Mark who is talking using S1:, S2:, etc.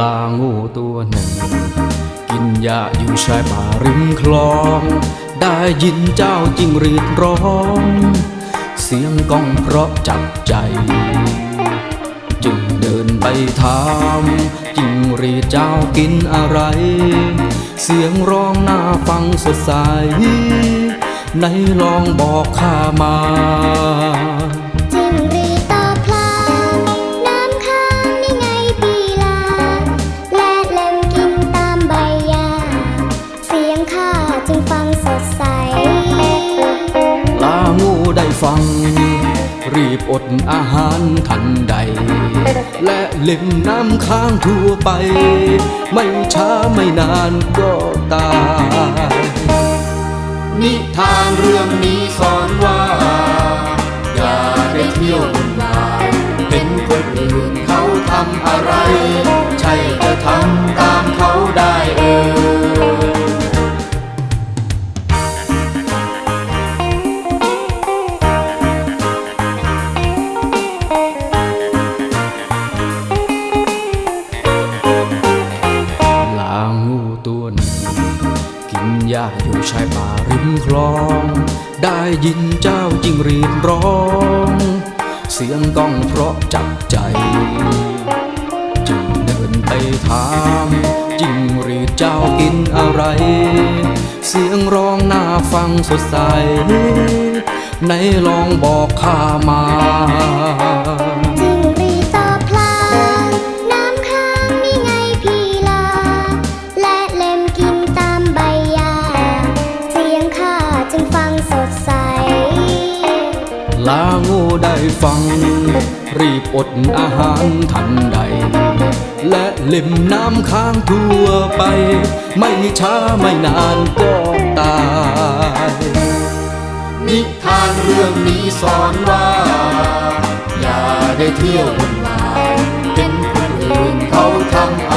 S1: ลางูตัวหนึ่ง กินหญ้าอยู่ชายป่าริมคลอง ได้ยินเจ้าจิ้งรีดร้อง เสียงก้องเพราะจับใจ จึงเดินไปถามจิ้งรีดเจ้ากินอะไร เสียงร้องน่าฟังสดใส ไหนลองบอกข้ามา
S2: รีบ
S1: อดอาหารทันใด และเล่มน้ำค้างทั่วไป ไม่ช้าไม่นานก็ตาย
S3: นิทานเรื่องนี้สอนว่า ตั
S1: วหนึ่ง กินหญ้าอยู่ชายป่าริมคลอง ได้ยินเจ้าจิงรีดร้อง เสียงก้องเพราะจับใจ จึงเดินไปถามจิงรีดเจ้ากินอะไร เสียงร้องน่าฟังสดใสไหนลองบอกข้ามา
S2: ลาโงูได้
S1: ฟัง รีบอดอาหารทันใด และเล่มน้ำค้างทั่วไป ไม่ช้าไม่นานก็ตาย
S3: นิทานเรื่องนี้สอนว่า อย่าได้เที่ยววุ่นวายเห็นคนอื่นเขาทำ